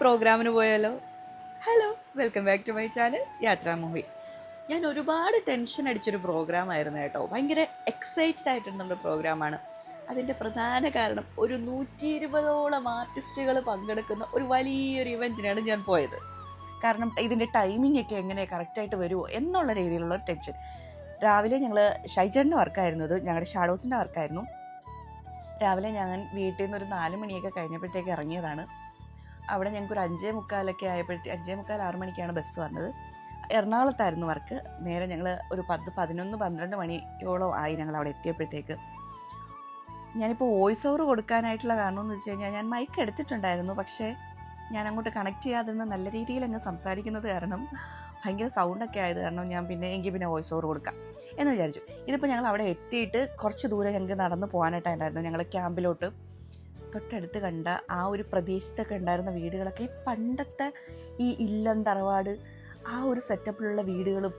പ്രോഗ്രാമിന് പോയാലോ? Hello welcome back to my channel Yathra movie ഞാൻ ഒരുപാട് ടെൻഷൻ അടിച്ചൊരു പ്രോഗ്രാം ആയിരുന്നു കേട്ടോ. ഭയങ്കര എക്സൈറ്റഡ് ആയിട്ടുള്ള നമ്മുടെ പ്രോഗ്രാമാണ് അതിന്റെ പ്രധാന കാരണം ഒരു നൂറ്റി ഇരുപതോളം ആർട്ടിസ്റ്റുകൾ പങ്കെടുക്കുന്ന ഒരു വലിയൊരു ഇവന്റിനാണ് ഞാൻ പോയത്. കാരണം ഇതിന്റെ ടൈമിംഗ് ഒക്കെ എങ്ങനെ കറക്റ്റായിട്ട് വരുമോ എന്നുള്ള രീതിയിലുള്ള ടെൻഷൻ രാവിലെ ഞങ്ങൾ ഷൈജറിന്റെ വർക്കായിരുന്നു ഇത്. ഞങ്ങളുടെ ഷാഡോസിന്റെ വർക്കായിരുന്നു രാവിലെ ഞാൻ വീട്ടിൽ നിന്ന് ഒരു നാല് മണിയൊക്കെ കഴിഞ്ഞപ്പോഴത്തേക്ക് ഇറങ്ങിയതാണ്. അവിടെ ഞങ്ങൾക്ക് ഒരു അഞ്ചേ മുക്കാലൊക്കെ ആയപ്പോഴത്തേക്ക് അഞ്ചേ മുക്കാൽ ആറ് മണിക്കാണ് ബസ് വന്നത്. എറണാകുളത്തായിരുന്നു വർക്ക് നേരെ ഞങ്ങൾ ഒരു പത്ത് പതിനൊന്ന് പന്ത്രണ്ട് മണിയോളം ആയി ഞങ്ങൾ അവിടെ എത്തിയപ്പോഴത്തേക്ക്. ഞാനിപ്പോൾ വോയിസ് ഓവർ കൊടുക്കാനായിട്ടുള്ള കാരണം എന്ന് വെച്ച് കഴിഞ്ഞാൽ ഞാൻ മൈക്ക് എടുത്തിട്ടുണ്ടായിരുന്നു. പക്ഷേ ഞാൻ അങ്ങോട്ട് കണക്ട് ചെയ്യാതെ നിന്ന് നല്ല രീതിയിൽ അങ്ങ് സംസാരിക്കുന്നത് കാരണം ഭയങ്കര സൗണ്ടൊക്കെ ആയത് കാരണം ഞാൻ പിന്നെ എങ്കിൽ പിന്നെ വോയിസ് ഓവർ കൊടുക്കാം എന്ന് വിചാരിച്ചു. ഇതിപ്പോൾ ഞങ്ങൾ അവിടെ എത്തിയിട്ട് കുറച്ച് ദൂരം ഞങ്ങൾക്ക് നടന്ന് പോകാനായിട്ടായിരുന്നു ഞങ്ങൾ ക്യാമ്പിലോട്ട് തൊട്ടടുത്ത് കണ്ട ആ ഒരു പ്രദേശത്തൊക്കെ ഉണ്ടായിരുന്ന വീടുകളൊക്കെ പണ്ടത്തെ ഈ ഇല്ലം തറവാട് ആ ഒരു സെറ്റപ്പിലുള്ള വീടുകളും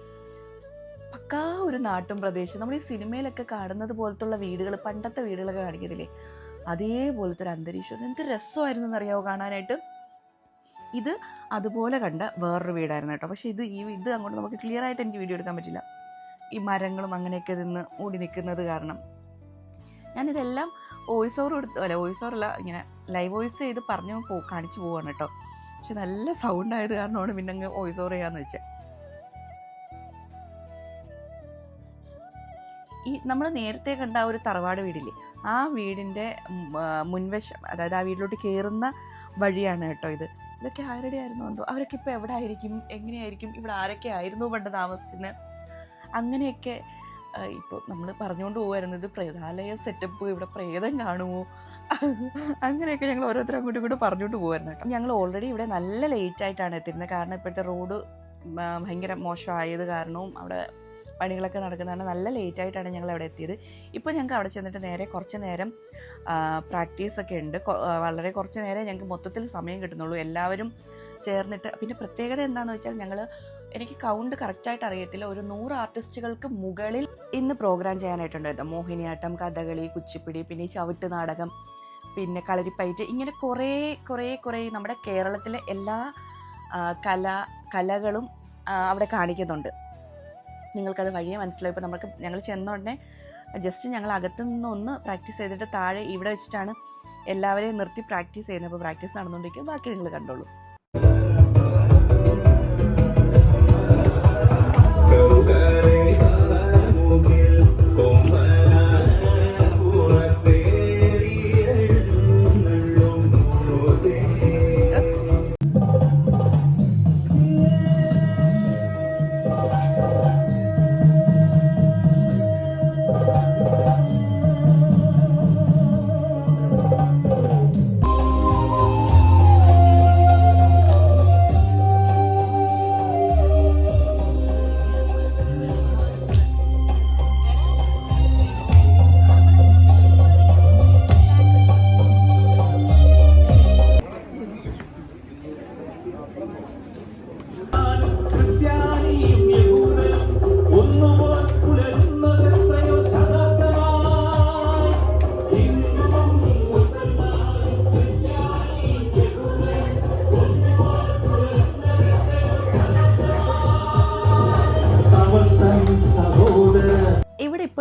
പക്കാ ഒരു നാട്ടും പ്രദേശം. നമ്മൾ ഈ സിനിമയിലൊക്കെ കാണുന്നത് പോലത്തുള്ള വീടുകൾ പണ്ടത്തെ വീടുകളൊക്കെ കാണിക്കത്തില്ലേ അതേപോലത്തെ ഒരു അന്തരീക്ഷം. എന്ത് രസമായിരുന്നു എന്നറിയാമോ കാണാനായിട്ട്? ഇത് അതുപോലെ കണ്ട വേറൊരു വീടായിരുന്നു കേട്ടോ. പക്ഷേ ഇത് ഈ ഇത് അങ്ങോട്ട് നമുക്ക് ക്ലിയർ ആയിട്ട് എനിക്ക് വീഡിയോ എടുക്കാൻ പറ്റില്ല. ഈ മരങ്ങളും അങ്ങനെയൊക്കെ നിന്ന് ഓടി നിൽക്കുന്നത് കാരണം. ഞാനിതെല്ലാം വോയിസ് ഓവർ കൊടുത്ത് അല്ല വോയിസ് ഓവറല്ല ഇങ്ങനെ ലൈവ് വോയിസ് ചെയ്ത് പറഞ്ഞു പോ കാണിച്ചു പോവാണ് കേട്ടോ. പക്ഷെ നല്ല സൗണ്ട് ആയത് കാരണമാണ് പിന്നെ അങ്ങ് വോയിസ് ഓവർ ചെയ്യാന്ന് വെച്ചത് ഈ നമ്മൾ നേരത്തെ കണ്ട ആ ഒരു തറവാട് വീടില്ലേ ആ വീടിന്റെ മുൻവശം അതായത് ആ വീട്ടിലോട്ട് കയറുന്ന വഴിയാണ് കേട്ടോ ഇത്. ഇതൊക്കെ ആരുടെ ആയിരുന്നു എന്തോ? അവരൊക്കെ ഇപ്പോൾ എവിടെ ആയിരിക്കും എങ്ങനെയായിരിക്കും? ഇവിടെ ആരൊക്കെ ആയിരുന്നു പണ്ട് താമസിച്ചിരുന്നത് അങ്ങനെയൊക്കെ ഇപ്പോൾ നമ്മൾ പറഞ്ഞുകൊണ്ട് പോകുമായിരുന്നു ഇത് പ്രേതാലയ സെറ്റപ്പ് ഇവിടെ പ്രേതം കാണുമോ അങ്ങനെയൊക്കെ ഞങ്ങൾ ഓരോരുത്തരും അങ്ങോട്ടും ഇങ്ങോട്ടും പറഞ്ഞുകൊണ്ട് പോകുമായിരുന്നു കേട്ടോ ഞങ്ങൾ ഓൾറെഡി ഇവിടെ നല്ല ലേറ്റ് ആയിട്ടാണ് എത്തിയിരുന്നത്. കാരണം ഇപ്പോഴത്തെ റോഡ് ഭയങ്കര മോശമായത് കാരണവും അവിടെ പണികളൊക്കെ നടക്കുന്നതാണ് നല്ല ലേറ്റ് ആയിട്ടാണ് ഞങ്ങൾ അവിടെ എത്തിയത്. ഇപ്പോൾ ഞങ്ങൾക്ക് അവിടെ ചെന്നിട്ട് നേരെ കുറച്ച് നേരം പ്രാക്ടീസൊക്കെ ഉണ്ട്. വളരെ കുറച്ച് നേരം ഞങ്ങൾക്ക് മൊത്തത്തിൽ സമയം കിട്ടുന്നുള്ളൂ. എല്ലാവരും ചേർന്നിട്ട് പിന്നെ പ്രത്യേകത എന്താണെന്ന് വെച്ചാൽ ഞങ്ങൾ എനിക്ക് കൗണ്ട് കറക്റ്റായിട്ട് അറിയത്തില്ല. ഒരു നൂറ് ആർട്ടിസ്റ്റുകൾക്ക് മുകളിൽ ഇന്ന് പ്രോഗ്രാം ചെയ്യാനായിട്ടുണ്ടായിരുന്നു. മോഹിനിയാട്ടം കഥകളി കുച്ചിപ്പിടി പിന്നെ ചവിട്ട് നാടകം പിന്നെ കളരിപ്പയറ്റ്. ഇങ്ങനെ കുറേ കുറേ കുറേ നമ്മുടെ കേരളത്തിലെ എല്ലാ കല കലകളും അവിടെ കാണിക്കുന്നുണ്ട്. നിങ്ങൾക്കത് വഴിയെ മനസ്സിലായി ഇപ്പോൾ നമുക്ക് ഞങ്ങൾ ചെന്ന ഉടനെ ജസ്റ്റ് ഞങ്ങൾ അകത്തു നിന്നൊന്ന് പ്രാക്ടീസ് ചെയ്തിട്ട് താഴെ ഇവിടെ വെച്ചിട്ടാണ് എല്ലാവരെയും നിർത്തി പ്രാക്ടീസ് ചെയ്യുന്നത്. അപ്പോൾ പ്രാക്ടീസ് നടന്നുകൊണ്ടിരിക്കും ബാക്കി നിങ്ങൾ കണ്ടോളൂ.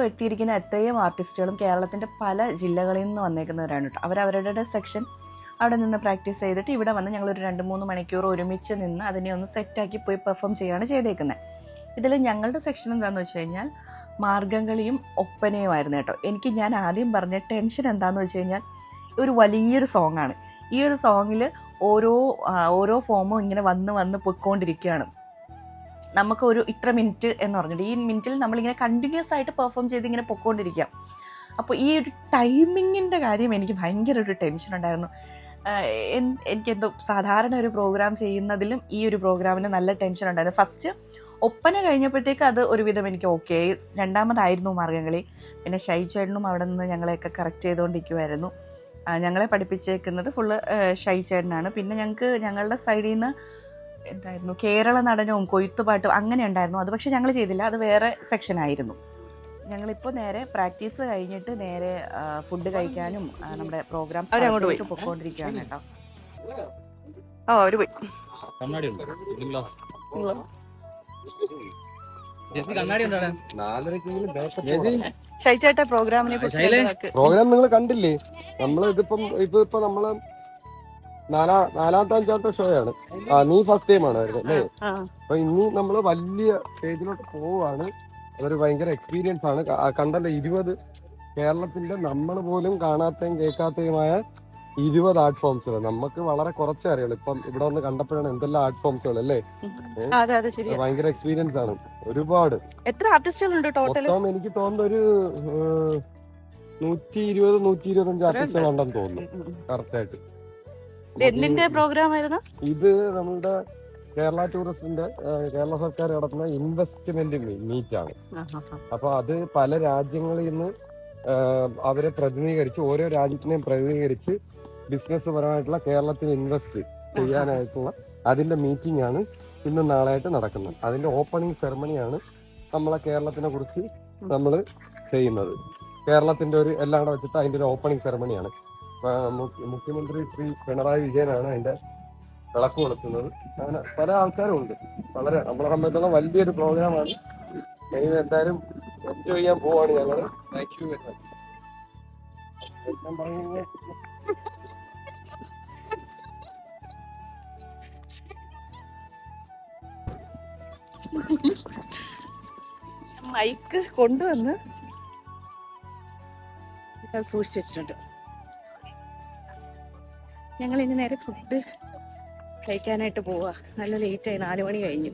ഇപ്പോൾ എത്തിയിരിക്കുന്ന എത്രയും ആർട്ടിസ്റ്റുകളും കേരളത്തിന്റെ പല ജില്ലകളിൽ നിന്ന് വന്നേക്കുന്നവരാണ് കേട്ടോ. അവരവരുടെ സെക്ഷൻ അവിടെ നിന്ന് പ്രാക്ടീസ് ചെയ്തിട്ട് ഇവിടെ വന്ന് ഞങ്ങൾ ഒരു രണ്ട് മൂന്ന് മണിക്കൂർ ഒരുമിച്ച് നിന്ന് അതിനെ ഒന്ന് സെറ്റാക്കി പോയി പെർഫോം ചെയ്യുകയാണ് ചെയ്തേക്കുന്നത് ഇതിൽ ഞങ്ങളുടെ സെക്ഷൻ എന്താണെന്ന് വെച്ച് കഴിഞ്ഞാൽ മാർഗംകളിയും ഒപ്പനയുമായിരുന്നു കേട്ടോ. എനിക്ക് ഞാൻ ആദ്യം പറഞ്ഞ ടെൻഷൻ എന്താണെന്ന് വെച്ച് കഴിഞ്ഞാൽ ഒരു വലിയൊരു സോങ്ങാണ് ഈ ഒരു സോങ്ങിൽ ഓരോ ഓരോ ഫോമും ഇങ്ങനെ വന്ന് വന്ന് പൊയ്ക്കൊണ്ടിരിക്കുകയാണ്. നമുക്ക് ഒരു ഇത്ര മിനിറ്റ് എന്ന് പറഞ്ഞിട്ട് ഈ മിനിറ്റിൽ നമ്മളിങ്ങനെ കണ്ടിന്യൂസ് ആയിട്ട് പെർഫോം ചെയ്ത് ഇങ്ങനെ പൊക്കോണ്ടിരിക്കാം. അപ്പോൾ ഈ ഒരു ടൈമിങ്ങിന്റെ കാര്യം എനിക്ക് ഭയങ്കര ഒരു ടെൻഷൻ ഉണ്ടായിരുന്നു. എനിക്കെന്തോ സാധാരണ ഒരു പ്രോഗ്രാം ചെയ്യുന്നതിലും ഈ ഒരു പ്രോഗ്രാമിന് നല്ല ടെൻഷൻ ഉണ്ടായിരുന്നു. ഫസ്റ്റ് ഒപ്പന കഴിഞ്ഞപ്പോഴത്തേക്ക് അത് ഒരുവിധം എനിക്ക് ഓക്കെ രണ്ടാമതായിരുന്നു മാർഗംകളി. പിന്നെ ഷൈ ചേട്ടനും അവിടെ നിന്ന് ഞങ്ങളെയൊക്കെ കറക്റ്റ് ചെയ്തുകൊണ്ടിരിക്കുമായിരുന്നു ഞങ്ങളെ പഠിപ്പിച്ചേക്കുന്നത് ഫുള്ള് ഷൈ ചേട്ടനാണ് പിന്നെ ഞങ്ങൾക്ക് ഞങ്ങളുടെ സൈഡിൽ നിന്ന് എന്തായിരുന്നു? കേരള നടനവും കൊയ്ത്തുപാട്ടും അങ്ങനെ ഉണ്ടായിരുന്നു. അത് പക്ഷേ ഞങ്ങൾ ചെയ്തില്ല. അത് വേറെ സെക്ഷൻ ആയിരുന്നു. ഞങ്ങളിപ്പോൾ നേരെ പ്രാക്ടീസ് കഴിഞ്ഞിട്ട് നേരെ ഫുഡ് കഴിക്കാനും നമ്മുടെ പ്രോഗ്രാംസ് പോയിക്കൊണ്ടിരിക്കുകയാണ്. പൊക്കോണ്ടിരിക്കുകയാണ് കേട്ടോ. ഓ അവർ പോയി. കണ്ണാടി ഗ്ലാസ്. ഷൈചേട്ട പ്രോഗ്രാമിനെ? കുറിച്ച് പ്രോഗ്രാം നിങ്ങൾ കണ്ടില്ലേ? നമ്മൾ ഇതിപ്പം ഇപ്പൊ ഇപ്പൊ നമ്മൾ നാലാ നാലാമത്തെ അഞ്ചാമത്തെ ഷോ ആണ് നീ ഫസ്റ്റ് ടൈം ആണ് വരുന്നത് അല്ലേ അപ്പൊ ഇനി നമ്മൾ വലിയ സ്റ്റേജിലോട്ട് പോവാണ്. അതൊരു ഭയങ്കര എക്സ്പീരിയൻസ് ആണ്. കണ്ടല്ലോ ഇരുപത് കേരളത്തിന്റെ നമ്മൾ പോലും കാണാത്തയും കേൾക്കാത്തതുമായ ഇരുപത് ആർട്ട് ഫോംസുകൾ നമുക്ക് വളരെ കുറച്ചേ അറിയുള്ളൂ. ഇപ്പം ഇവിടെ വന്ന് കണ്ടപ്പോഴാണ് എന്തെല്ലാം ആർട്ട് ഫോംസുകൾ അല്ലേ? ഭയങ്കര എക്സ്പീരിയൻസ് ആണ്. ഒരുപാട്. എത്ര ആർട്ടിസ്റ്റുകളുണ്ട് ടോട്ടൽ മൊത്തം എനിക്ക് തോന്നുന്ന ഒരു നൂറ്റി ഇരുപത് നൂറ്റി ഇരുപത്തഞ്ച് ആർട്ടിസ്റ്റുകൾ ഉണ്ടെന്ന് തോന്നുന്നു. കറക്റ്റ് ആയിട്ട്. എന്തിന്റെ പ്രോഗ്രാം ആയിരുന്നു ഇത് നമ്മുടെ കേരള ടൂറിസ്റ്റിന്റെ കേരള സർക്കാർ നടത്തുന്ന ഇൻവെസ്റ്റ്മെന്റ് മീറ്റ് ആണ്. അപ്പൊ അത് പല രാജ്യങ്ങളിൽ നിന്ന് അവരെ പ്രതിനിധീകരിച്ച് ഓരോ രാജ്യത്തിനെയും പ്രതിനിധീകരിച്ച് ബിസിനസ് പരമായിട്ടുള്ള കേരളത്തിൽ ഇൻവെസ്റ്റ് ചെയ്യാനായിട്ടുള്ള അതിന്റെ മീറ്റിംഗ് ആണ് ഇന്നും നാളെയായിട്ട് നടക്കുന്നത്. അതിന്റെ ഓപ്പണിംഗ് സെറമണിയാണ് നമ്മളെ കേരളത്തിനെ കുറിച്ച് നമ്മൾ ചെയ്യുന്നത്. കേരളത്തിന്റെ ഒരു എല്ലാം കൂടെ വെച്ചിട്ട് അതിന്റെ ഒരു ഓപ്പണിംഗ് സെറമണിയാണ് മുഖ്യമന്ത്രി ശ്രീ പിണറായി വിജയനാണ് അതിന്റെ വിളക്ക് കൊടുക്കുന്നത്. അങ്ങനെ പല ആൾക്കാരും ഉണ്ട് വളരെ നമ്മളെ സംബന്ധിച്ചുള്ള വലിയൊരു പ്രോഗ്രാമാണ്. മെയിൻ എന്തായാലും എൻജോയ് ചെയ്യാൻ പോവാണ് ഞങ്ങൾ. Thank you very much mic കൊണ്ടുവന്ന് സൂക്ഷിച്ചിട്ടുണ്ട്. ഞങ്ങൾ ഇനി നേരെ ഫുഡ് കഴിക്കാനായിട്ട് പോവാ. നല്ല ലേറ്റ് ലേറ്റായി നാലു മണി കഴിഞ്ഞു.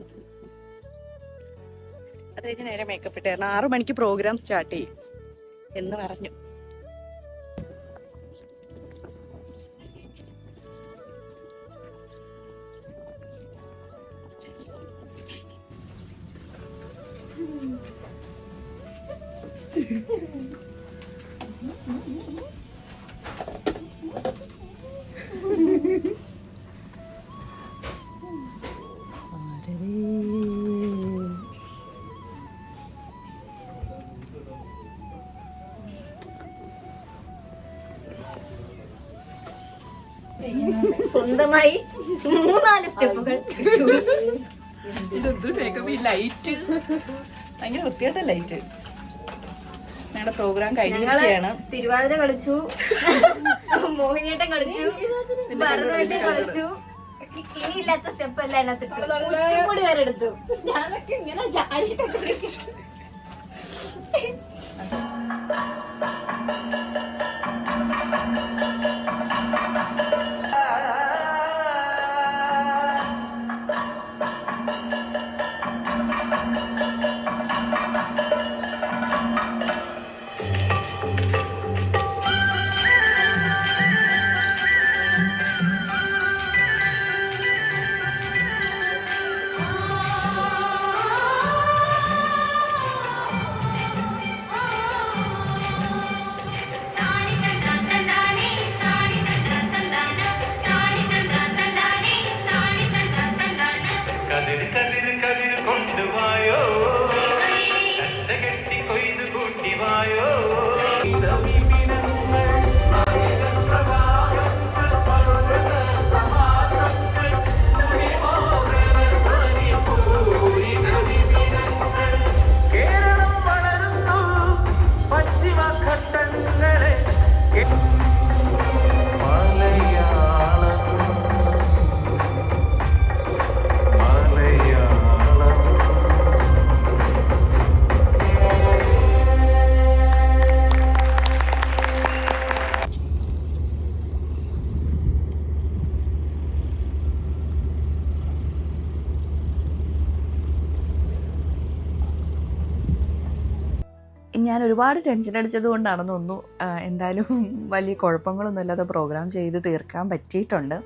അത് കഴിഞ്ഞ് നേരെ മേക്കപ്പ് ഇട്ടായിരുന്നു ആറു മണിക്ക് പ്രോഗ്രാം സ്റ്റാർട്ട് ചെയ്യും. എന്ന് പറഞ്ഞു. സ്വന്തമായി മൂന്നാൽ സ്റ്റെപ്പുകൾ. ലൈറ്റ്. ഭയങ്കര വൃത്തിയായിട്ട ലൈറ്റ്. ഞങ്ങളുടെ പ്രോഗ്രാം കഴിഞ്ഞിരിക്കുകയാണ് തിരുവാതിര കളിച്ചു. മോഹിനിയാട്ടം കളിച്ചു. ഭരതനാട്യം കളിച്ചു. ഇനിയില്ലാത്ത സ്റ്റെപ്പ് അല്ല അതിനകത്ത് കൂടി വരെ എടുത്തു ഞാനൊക്കെ ഇങ്ങനെ ചാടിയിട്ടൊക്കെ ഞാൻ ഒരുപാട് ടെൻഷൻ അടിച്ചത് കൊണ്ടാണെന്ന് തോന്നുന്നു എന്തായാലും വലിയ കുഴപ്പങ്ങളൊന്നും ഇല്ലാതെ പ്രോഗ്രാം ചെയ്ത് തീർക്കാൻ പറ്റിയിട്ടുണ്ട്.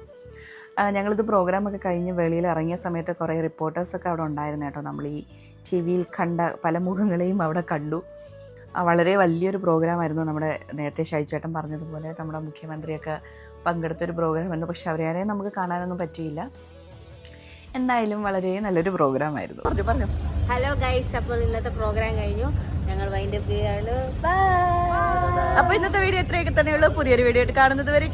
ഞങ്ങളിത് പ്രോഗ്രാമൊക്കെ കഴിഞ്ഞ് വെളിയിൽ ഇറങ്ങിയ സമയത്ത് കുറേ റിപ്പോർട്ടേഴ്സൊക്കെ അവിടെ ഉണ്ടായിരുന്നു കേട്ടോ. നമ്മൾ ഈ ടി വിയിൽ കണ്ട പല മുഖങ്ങളെയും അവിടെ കണ്ടു. വളരെ വലിയൊരു പ്രോഗ്രാമായിരുന്നു നമ്മുടെ നേരത്തെ ഷൈച്ചേട്ടൻ പറഞ്ഞതുപോലെ നമ്മുടെ മുഖ്യമന്ത്രിയൊക്കെ പങ്കെടുത്തൊരു പ്രോഗ്രാമായിരുന്നു പക്ഷെ അവരെ നമുക്ക് കാണാനൊന്നും പറ്റിയില്ല. എന്തായാലും വളരെ നല്ലൊരു പ്രോഗ്രാമായിരുന്നു പറഞ്ഞു പറഞ്ഞു. ഹലോ ഗൈസ് അപ്പോൾ ഇന്നത്തെ പ്രോഗ്രാം കഴിഞ്ഞു. ഞങ്ങൾ വൈൻഡപ്പ് ചെയ്യാണ്. അപ്പൊ ഇന്നത്തെ വീഡിയോ എത്രയൊക്കെ തന്നെയുള്ളൂ. പുതിയൊരു വീഡിയോ ആയിട്ട് കാണുന്നത് വരെ